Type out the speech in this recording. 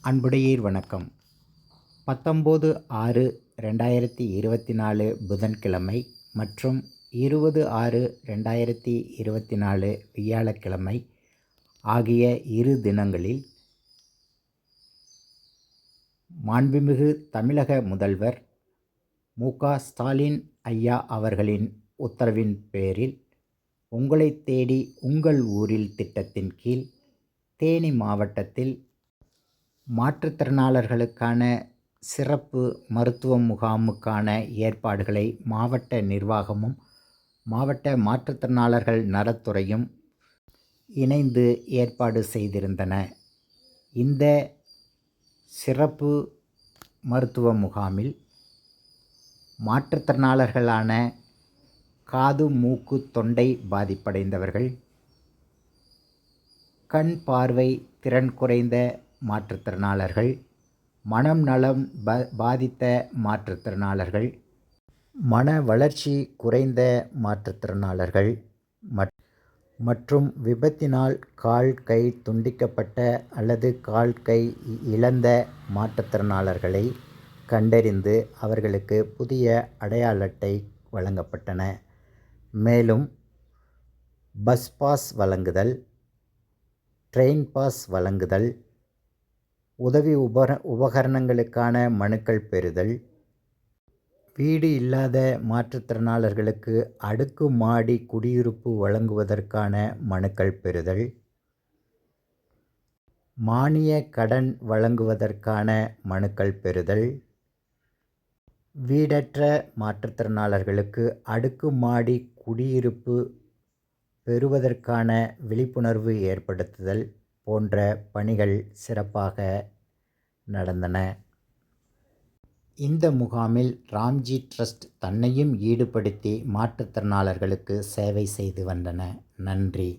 அன்புடையீர் வணக்கம். பத்தொம்போது ஆறு ரெண்டாயிரத்தி இருபத்தி நாலு புதன்கிழமை மற்றும் இருபது ஆறு ரெண்டாயிரத்தி இருபத்தி நாலு வியாழக்கிழமை ஆகிய இரு தினங்களில் மாண்புமிகு தமிழக முதல்வர் மு. க. ஸ்டாலின் ஐயா அவர்களின் உத்தரவின் பேரில் உங்களை தேடி உங்கள் ஊரில் திட்டத்தின் கீழ் தேனி மாவட்டத்தில் மாற்றுத்திறனாளர்களுக்கான சிறப்பு மருத்துவ முகாமுக்கான ஏற்பாடுகளை மாவட்ட நிர்வாகமும் மாவட்ட மாற்றுத்திறனாளர்கள் நலத்துறையும் இணைந்து ஏற்பாடு செய்திருந்தன. இந்த சிறப்பு மருத்துவ முகாமில் மாற்றுத்திறனாளர்களான காது மூக்கு தொண்டை பாதிப்படைந்தவர்கள் கண் பார்வை திறன் குறைந்த மாற்றுத்திறனாளர்கள் மனம் நலம் ப பாதித்த மாற்றுத்திறனாளர்கள் மன வளர்ச்சி குறைந்த மாற்றுத்திறனாளர்கள் மற்றும் விபத்தினால் கால் கை துண்டிக்கப்பட்ட அல்லது கால் கை இழந்த மாற்றுத்திறனாளர்களை கண்டறிந்து அவர்களுக்கு புதிய அடையாள அட்டை வழங்கப்பட்டன. மேலும் பஸ் பாஸ் வழங்குதல் ட்ரெயின் பாஸ் வழங்குதல் உதவி உபர உபகரணங்களுக்கான மனுக்கள் பெறுதல். வீடு இல்லாத மாற்றுத்திறனாளர்களுக்கு அடுக்கு மாடி குடியிருப்பு வழங்குவதற்கான மனுக்கள் பெறுதல். மானிய கடன் வழங்குவதற்கான மனுக்கள் பெறுதல். வீடற்ற மாற்றுத்திறனாளர்களுக்கு அடுக்குமாடி குடியிருப்பு பெறுவதற்கான விழிப்புணர்வு ஏற்படுத்துதல். போன்ற பணிகள் சிறப்பாக நடந்தன. இந்த முகாமில் ராம்ஜி ட்ரஸ்ட் தன்னையும் ஈடுபடுத்தி மாற்றுத்திறனாளர்களுக்கு சேவை செய்து வந்தன. நன்றி.